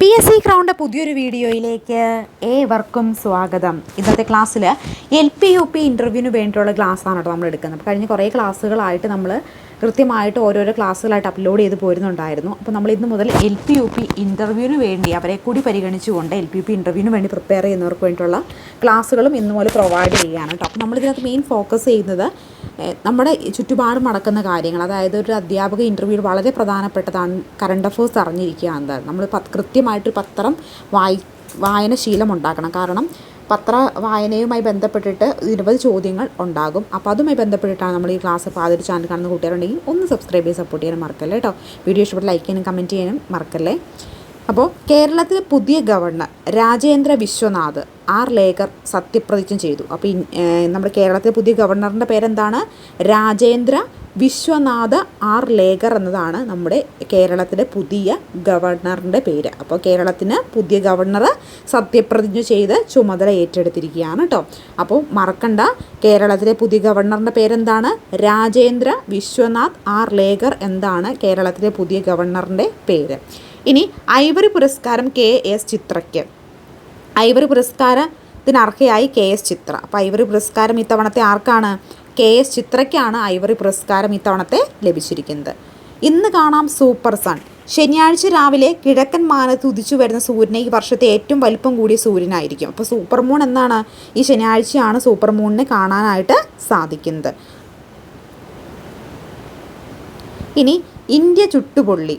P S C crowned പുതിയൊരു വീഡിയോയിലേക്ക് ഏവർക്കും സ്വാഗതം. ഇന്നത്തെ ക്ലാസ്സിൽ എൽ പി യു പി ഇന്റർവ്യൂവിന് വേണ്ടിയിട്ടുള്ള ക്ലാസ്സാണ് കേട്ടോ നമ്മൾ എടുക്കുന്നത് കഴിഞ്ഞ കുറേ ക്ലാസ്സുകളായിട്ട് നമ്മൾ കൃത്യമായിട്ട് ഓരോരോ ക്ലാസ്സുകളായിട്ട് അപ്ലോഡ് ചെയ്ത് പോരുന്നുണ്ടായിരുന്നു. അപ്പോൾ നമ്മൾ ഇന്ന് മുതൽ എൽ പി യു പി ഇന്റർവ്യൂവിന് വേണ്ടി അവരെ കൂടി പരിഗണിച്ചുകൊണ്ട് എൽ പി യു പി ഇന്റർവ്യൂവിന് വേണ്ടി പ്രിപ്പയർ ചെയ്യുന്നവർക്ക് വേണ്ടിയിട്ടുള്ള ക്ലാസ്സുകളും ഇന്ന് മുതൽ പ്രൊവൈഡ് ചെയ്യുകയാണ് കേട്ടോ. അപ്പോൾ നമ്മളിതിനകത്ത് മെയിൻ ഫോക്കസ് ചെയ്യുന്നത് നമ്മുടെ ചുറ്റുപാടും നടക്കുന്ന കാര്യങ്ങൾ അതായത് ഒരു അധ്യാപക ഇന്റർവ്യൂവിൽ വളരെ പ്രധാനപ്പെട്ടതാണ് കറണ്ട് അഫേഴ്സ് അറിഞ്ഞിരിക്കുക എന്നത്. നമ്മൾ പത് കൃത്യമായിട്ട് പത്രം വായി വായനശീലം ഉണ്ടാക്കണം. കാരണം പത്ര വായനയുമായി ബന്ധപ്പെട്ടിട്ട് നിരവധി ചോദ്യങ്ങൾ ഉണ്ടാകും. അപ്പോൾ അതുമായി ബന്ധപ്പെട്ടിട്ടാണ് നമ്മൾ ഈ ക്ലാസ് അപ്പോൾ ആദ്യം ചാനൽ കാണുന്ന കൂട്ടുകാരുണ്ടെങ്കിൽ ഒന്ന് സബ്സ്ക്രൈബ് ചെയ്ത് സപ്പോർട്ട് ചെയ്യാനും മറക്കല്ലേ കേട്ടോ വീഡിയോ ഇഷ്ടപ്പെട്ട് ലൈക്ക് ചെയ്യാനും കമന്റ് ചെയ്യാനും മറക്കല്ലേ? അപ്പോൾ കേരളത്തിലെ പുതിയ ഗവർണർ രാജേന്ദ്ര വിശ്വനാഥ് ആർ ലേഖർ സത്യപ്രതിജ്ഞ ചെയ്തു. അപ്പോൾ നമ്മുടെ കേരളത്തിലെ പുതിയ ഗവർണറിന്റെ പേരെന്താണ്? രാജേന്ദ്ര വിശ്വനാഥ് ആർ ലേഖർ എന്നതാണ് നമ്മുടെ കേരളത്തിലെ പുതിയ ഗവർണറിന്റെ പേര്. അപ്പോൾ കേരളത്തിന് പുതിയ ഗവർണർ സത്യപ്രതിജ്ഞ ചെയ്ത് ചുമതല ഏറ്റെടുത്തിരിക്കുകയാണ് കേട്ടോ. അപ്പോൾ മറക്കണ്ട കേരളത്തിലെ പുതിയ ഗവർണറിന്റെ പേരെന്താണ്? രാജേന്ദ്ര വിശ്വനാഥ് ആർ ലേഖർ എന്താണ് കേരളത്തിലെ പുതിയ ഗവർണറിന്റെ പേര്. ഇനി ഐവറി പുരസ്കാരം കെ എസ് ചിത്രയ്ക്ക്. ഐവറി പുരസ്കാരത്തിന് അർഹയായി കെ എസ് ചിത്ര. അപ്പോൾ ഐവറി പുരസ്കാരം ഇത്തവണത്തെ ആർക്കാണ്? കെ എസ് ചിത്രയ്ക്കാണ് ഐവറി പുരസ്കാരം ഇത്തവണത്തെ ലഭിച്ചിരിക്കുന്നത്. ഇന്ന് കാണാം സൂപ്പർ സൺ. ശനിയാഴ്ച രാവിലെ കിഴക്കൻ മാനത്ത് ഉദിച്ചു വരുന്ന സൂര്യനെ ഈ വർഷത്തെ ഏറ്റവും വലിപ്പം കൂടിയ സൂര്യനായിരിക്കും. അപ്പോൾ സൂപ്പർ മൂൺ എന്നാണ് ഈ ശനിയാഴ്ചയാണ് സൂപ്പർ മൂണിനെ കാണാനായിട്ട് സാധിക്കുന്നത്. ഇനി ഇന്ത്യ ചുട്ടുപൊള്ളി.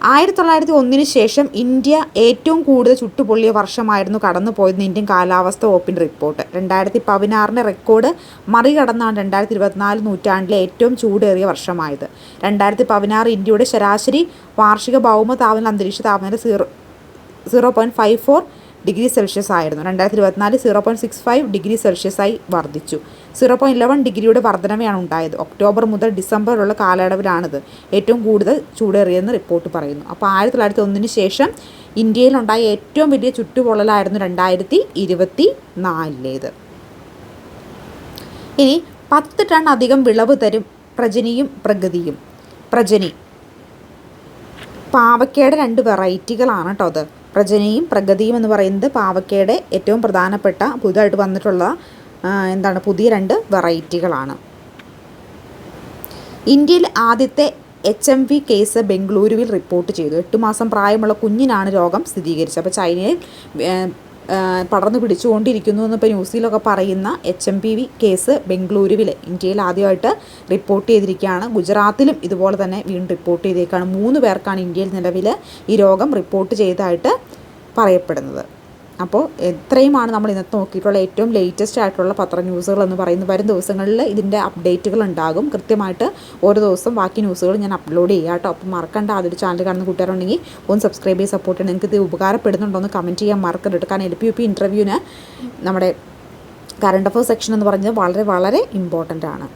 ആയിരത്തി തൊള്ളായിരത്തി ഒന്നിന് ശേഷം ഇന്ത്യ ഏറ്റവും കൂടുതൽ ചുട്ടുപൊള്ളിയ വർഷമായിരുന്നു കടന്നുപോയതെന്ന് ഇന്ത്യൻ കാലാവസ്ഥ വകുപ്പിന്റെ റിപ്പോർട്ട്. രണ്ടായിരത്തി പതിനാറിന്റെ റെക്കോർഡ് മറികടന്നാണ് രണ്ടായിരത്തി ഇരുപത്തിനാല് നൂറ്റാണ്ടിലെ ഏറ്റവും ചൂടേറിയ വർഷമായത്. രണ്ടായിരത്തി പതിനാറ് ഇന്ത്യയുടെ ശരാശരി വാർഷിക ഭൗമ താപനില അന്തരീക്ഷ താപനില zero zero point five four degree Celsius ആയിരുന്നു. രണ്ടായിരത്തി ഇരുപത്തിനാല് zero point six five degree സെൽഷ്യസായി വർദ്ധിച്ചു. സീറോ പോയിന്റ് ഇലവൻ ഡിഗ്രിയുടെ വർധനവയാണ് ഉണ്ടായത്. ഒക്ടോബർ മുതൽ ഡിസംബർ വരെയുള്ള കാലയളവിലാണിത്. ഏറ്റവും കൂടുതൽ ചൂടേറിയെന്ന് റിപ്പോർട്ട് പറയുന്നു. അപ്പോൾ ആയിരത്തി തൊള്ളായിരത്തി ഒന്നിന് ശേഷം ഇന്ത്യയിലുണ്ടായ ഏറ്റവും വലിയ ചുറ്റുപൊള്ളലായിരുന്നു രണ്ടായിരത്തി ഇരുപത്തി നാലിലേത് ഇനി പത്ത് ടൺ അധികം വിളവ് തരും പ്രജനിയും പ്രഗതിയും പ്രജനി. പാവയ്ക്കയുടെ രണ്ട് വെറൈറ്റികളാണ് കേട്ടോ അത്. പ്രജനയും പ്രഗതിയും എന്ന് പറയുന്നത് പാവയ്ക്കയുടെ ഏറ്റവും പ്രധാനപ്പെട്ട പുതുതായിട്ട് വന്നിട്ടുള്ള എന്താണ് പുതിയ രണ്ട് വെറൈറ്റികളാണ്. ഇന്ത്യയിൽ ആദ്യത്തെ എച്ച് എം വി കേസ് ബംഗളൂരുവിൽ റിപ്പോർട്ട് ചെയ്തു. എട്ട് മാസം പ്രായമുള്ള കുഞ്ഞിനാണ് രോഗം സ്ഥിരീകരിച്ചത്. അപ്പോൾ ചൈനയിൽ പടർന്നു പിടിച്ചുകൊണ്ടിരിക്കുന്നു എന്നിപ്പോൾ ന്യൂസിലൊക്കെ പറയുന്ന H M P V case ബംഗളൂരുവിൽ ഇന്ത്യയിൽ ആദ്യമായിട്ട് റിപ്പോർട്ട് ചെയ്തിരിക്കുകയാണ്. ഗുജറാത്തിലും ഇതുപോലെ തന്നെ വീണ്ടും റിപ്പോർട്ട് ചെയ്തേക്കാണ്. മൂന്ന് പേർക്കാണ് ഇന്ത്യയിൽ നിലവിൽ ഈ രോഗം റിപ്പോർട്ട് ചെയ്തതായിട്ട് പറയപ്പെടുന്നത്. അപ്പോൾ എത്രയുമാണ് നമ്മൾ ഇന്നത്തെ നോക്കിയിട്ടുള്ള ഏറ്റവും ലേറ്റസ്റ്റ് ആയിട്ടുള്ള പത്ര ന്യൂസുകൾ എന്ന് പറയുന്നത്? വരും ദിവസങ്ങളിൽ ഇതിന്റെ അപ്ഡേറ്റുകൾ ഉണ്ടാകും. കൃത്യമായിട്ട് ഓരോ ദിവസം ബാക്കി ന്യൂസുകൾ ഞാൻ അപ്ലോഡ് ചെയ്യാം കേട്ടോ. അപ്പോൾ മറക്കണ്ട. അതൊരു ചാനൽ കാണുന്ന കൂട്ടുകാരുണ്ടെങ്കിൽ ഒന്ന് സബ്സ്ക്രൈബ് ചെയ്ത് സപ്പോർട്ട് ചെയ്യണം. നിങ്ങൾക്ക് ഇത് ഉപകാരപ്പെടുന്നുണ്ടോ എന്ന് കമന്റ് ചെയ്യാൻ മറക്കരുത്. കാരണം എൽ പി യു പി ഇന്റർവ്യൂവിന് നമ്മുടെ കറണ്ട് അഫേഴ്സ് സെക്ഷൻ എന്ന് പറഞ്ഞത് വളരെ വളരെ ഇമ്പോർട്ടന്റ് ആണ്.